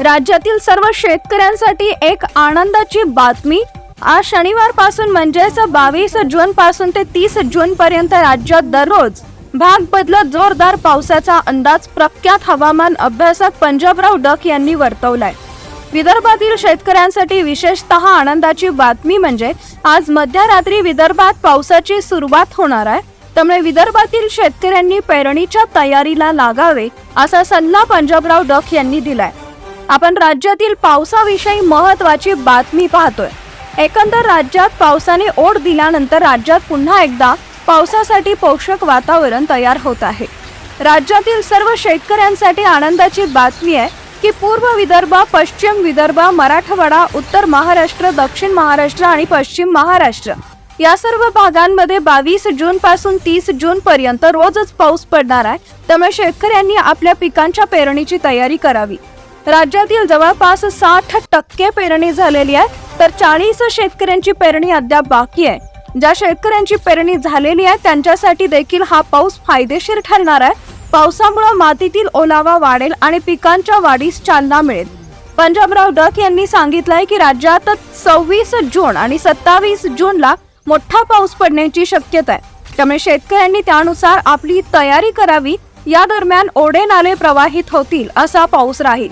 राज्यातील सर्व शेतकऱ्यांसाठी एक आनंदाची बातमी. आज शनिवारपासून म्हणजेच बावीस जून पासून ते तीस जून पर्यंत राज्यात दररोज भाग बदलत जोरदार पावसाचा अंदाज प्रख्यात हवामान अभ्यासक पंजाबराव डक यांनी वर्तवलाय. विदर्भातील शेतकऱ्यांसाठी विशेषतः आनंदाची बातमी म्हणजे आज मध्यरात्री विदर्भात पावसाची सुरुवात होणार आहे. त्यामुळे विदर्भातील शेतकऱ्यांनी पेरणीच्या तयारीला लागावे असा सल्ला पंजाबराव डक यांनी दिलाय. आपण राज्यातील पावसाविषयी महत्वाची बातमी पाहतोय. एकंदर राज्यात पावसाने ओढ दिल्यानंतर राज्यात पुन्हा एकदा पावसासाठी पोषक वातावरण तयार होत आहे. राज्यातील सर्व शेतकऱ्यांसाठी आनंदाची बातमी आहे की पूर्व विदर्भ पश्चिम विदर्भ मराठवाडा उत्तर महाराष्ट्र दक्षिण महाराष्ट्र आणि पश्चिम महाराष्ट्र या सर्व भागांमध्ये बावीस जून पासून तीस जून पर्यंत रोजच पाऊस पडणार आहे. त्यामुळे शेतकऱ्यांनी आपल्या पिकांच्या पेरणीची तयारी करावी. राज्यातील जवळपास साठ टक्के पेरणी झालेली आहे तर चाळीस शेतकऱ्यांची पेरणी अद्याप बाकी आहे. ज्या शेतकऱ्यांची पेरणी झालेली आहे त्यांच्यासाठी देखील हा पाऊस फायदेशीर ठरणार आहे. पावसामुळे मातीतील ओलावा वाढेल आणि पिकांच्या वाढीस चालना मिळेल. पंजाबराव डक यांनी सांगितलंय की राज्यात सव्वीस जून आणि सत्तावीस जूनला मोठा पाऊस पडण्याची शक्यता आहे. त्यामुळे शेतकऱ्यांनी त्यानुसार आपली तयारी करावी. या दरम्यान ओढे नाले प्रवाहित होतील असा पाऊस राहील.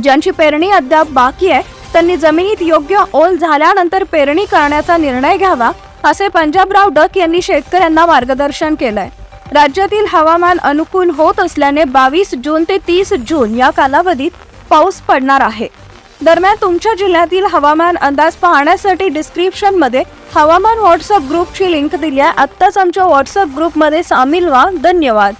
ज्यांची पेरणी अद्याप बाकी आहे त्यांनी जमिनीत योग्य ओल झाल्यानंतर पेरणी करण्याचा निर्णय घ्यावा असे पंजाबराव डक यांनी शेतकऱ्यांना मार्गदर्शन केलंय. राज्यातील हवामान अनुकूल होत असल्याने बावीस जून ते तीस जून या कालावधीत पाऊस पडणार आहे. दरम्यान तुमच्या जिल्ह्यातील हवामान अंदाज पाहण्यासाठी डिस्क्रिप्शनमध्ये हवामान व्हॉट्सअप ग्रुपची लिंक दिली आहे. आत्ताच आमच्या व्हॉट्सअप ग्रुपमध्ये सामील व्हा. धन्यवाद.